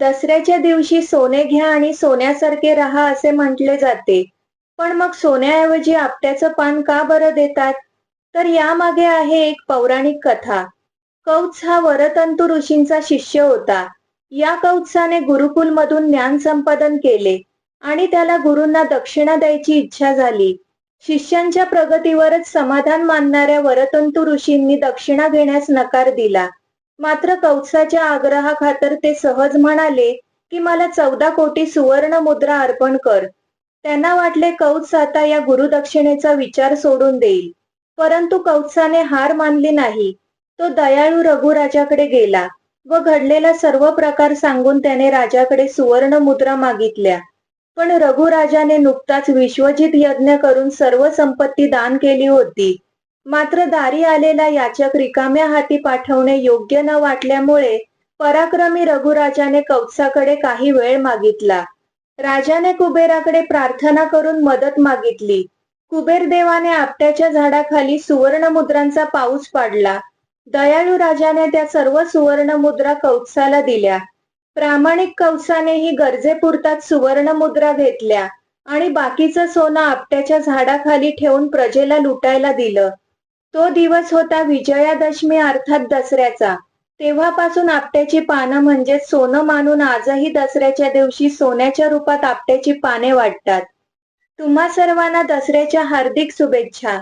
दसऱ्याच्या दिवशी सोने घ्या आणि सोन्यासारखे राहा असे म्हटले जाते. पण मग सोन्याऐवजी आपट्याचं पान का बरं देतात? तर यामागे आहे एक पौराणिक कथा. कौत्स हा वरतंतू ऋषींचा शिष्य होता. या कौत्साने गुरुकुलमधून ज्ञान संपादन केले आणि त्याला गुरूंना दक्षिणा द्यायची इच्छा झाली. शिष्यांच्या प्रगतीवरच समाधान मानणाऱ्या वरतंतू ऋषींनी दक्षिणा घेण्यास नकार दिला. मात्र कौसाच्या आग्रहाखातर ते सहज म्हणाले की मला चौदा कोटी सुवर्ण मुद्रा अर्पण कर. त्यांना वाटले कौत्स आता या गुरुदक्षिणेचा विचार सोडून देईल. परंतु कौत्साने हार मानली नाही. तो दयाळू रघुराजाकडे गेला व घडलेला सर्व प्रकार सांगून त्याने राजाकडे सुवर्ण मुद्रा मागितल्या. पण रघुराजाने नुकताच विश्वजित यज्ञ करून सर्व संपत्ती दान केली होती. मात्र दारी आलेला याचक रिकाम्या हाती पाठवणे योग्य न वाटल्यामुळे पराक्रमी रघुराजाने कवसाकडे काही वेळ मागितला. राजाने कुबेराकडे प्रार्थना करून मदत मागितली. कुबेर देवाने आपट्याच्या झाडाखाली सुवर्ण मुद्रांचा पाऊस पाडला. दयाळू राजाने त्या सर्व सुवर्ण मुद्रा कौत्साला दिल्या. प्रामाणिक कवसानेही गरजेपुरतात सुवर्ण मुद्रा घेतल्या आणि बाकीचं सोनं आपट्याच्या झाडाखाली ठेवून प्रजेला लुटायला दिलं. तो दिवस होता विजयादशमी अर्थात दसऱ्याचा. तेव्हापासून आपट्याची पानं म्हणजे सोनं मानून आजही दसऱ्याच्या दिवशी सोन्याच्या रूपात आपट्याची पाने वाटतात. तुम्हा सर्वांना दसऱ्याच्या हार्दिक शुभेच्छा.